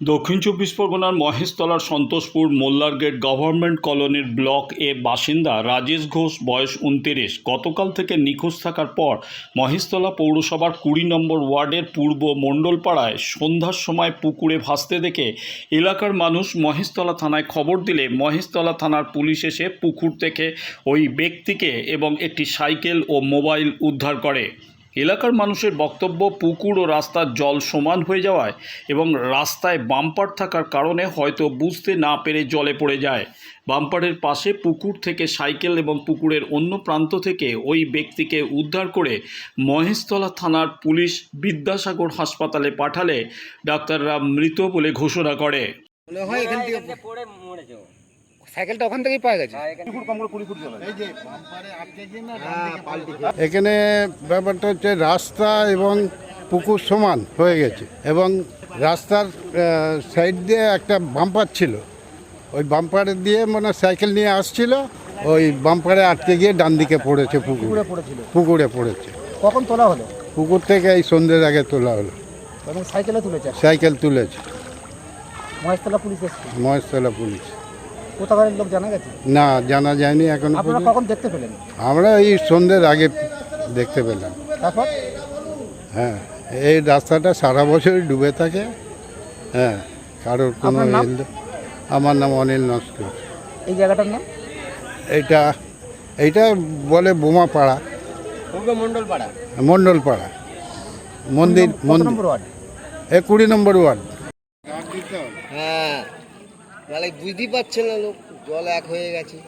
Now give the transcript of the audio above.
দক্ষিণ চব্বিশ পরগনার মহেশতলার সন্তোষপুর মোল্লার গেট গভর্নমেন্ট কলোনির ব্লক এ বাসিন্দা রাজেশ ঘোষ, বয়স উনতিরিশ। গতকাল থেকে নিখোঁজ থাকার পর মহেশতলা পৌরসভার কুড়ি নম্বর ওয়ার্ডের পূর্ব মণ্ডলপাড়ায় সন্ধ্যার সময় পুকুরে ভাসতে দেখে এলাকার মানুষ মহেশতলা থানায় খবর দিলে মহেশতলা থানার পুলিশ এসে পুকুর থেকে ওই ব্যক্তিকে এবং একটি সাইকেল ও মোবাইল উদ্ধার করে। এলাকার মানুষের বক্তব্য পুকুর ও রাস্তার জল সমান হয়ে যাওয়ায় এবং রাস্তায় বাম্পার থাকার কারণে হয়তো বুঝতে না পেরে জলে পড়ে যায় বাম্পারের পাশে পুকুর থেকে সাইকেল এবং পুকুরের অন্য প্রান্ত থেকে ওই ব্যক্তিকে উদ্ধার করে মহেশতলা থানার পুলিশ বিদ্যাসাগর হাসপাতালে পাঠালে ডাক্তাররা মৃত বলে ঘোষণা করে হয় এখান থেকে পড়ে মরেছে। সাইকেলটা ওখান থেকেই পাওয়া গেছে। এখানে এখানে ব্যাপারটা হচ্ছে রাস্তা এবং পুকুর সমান হয়ে গেছে এবং রাস্তার সাইড দিয়ে একটা বাম্পার ছিল। ওই বাম্পারে দিয়ে মানে সাইকেল নিয়ে আসছিল ওই বাম্পারে আটকে গিয়ে ডান দিকে পড়েছে পুকুরে। পুকুরে পড়েছে। কখন তোলা হলো? পুকুর থেকে এই সন্ধ্যের আগে তোলা হলো। সাইকেলে তুলেছে? সাইকেল তুলেছে। Maheshtala police Maheshtala police. কোথাকার লোক জানা গেছে? না জানা যায়নি এখন আপনারা কখন দেখতে পেলেন? আমরা এই সন্ধ্যের আগে দেখতে পেলাম। তারপর? হ্যাঁ এই রাস্তাটা সারা বছরই ডুবে থাকে। হ্যাঁ কারোর কোনো আপনার নাম? আমার নাম অনিল নস্কর। এই জায়গাটার নাম? এইটা এইটা বলে বোমাপাড়া। পাড়া মণ্ডলপাড়া। মন্দির কত মন্দির। নম্বর ওয়ার্ড? এ কুড়ি নম্বর ওয়ার্ড। হ্যাঁ। নাহলে বুঝতেই পারছে না লোক জল এক হয়ে গেছে।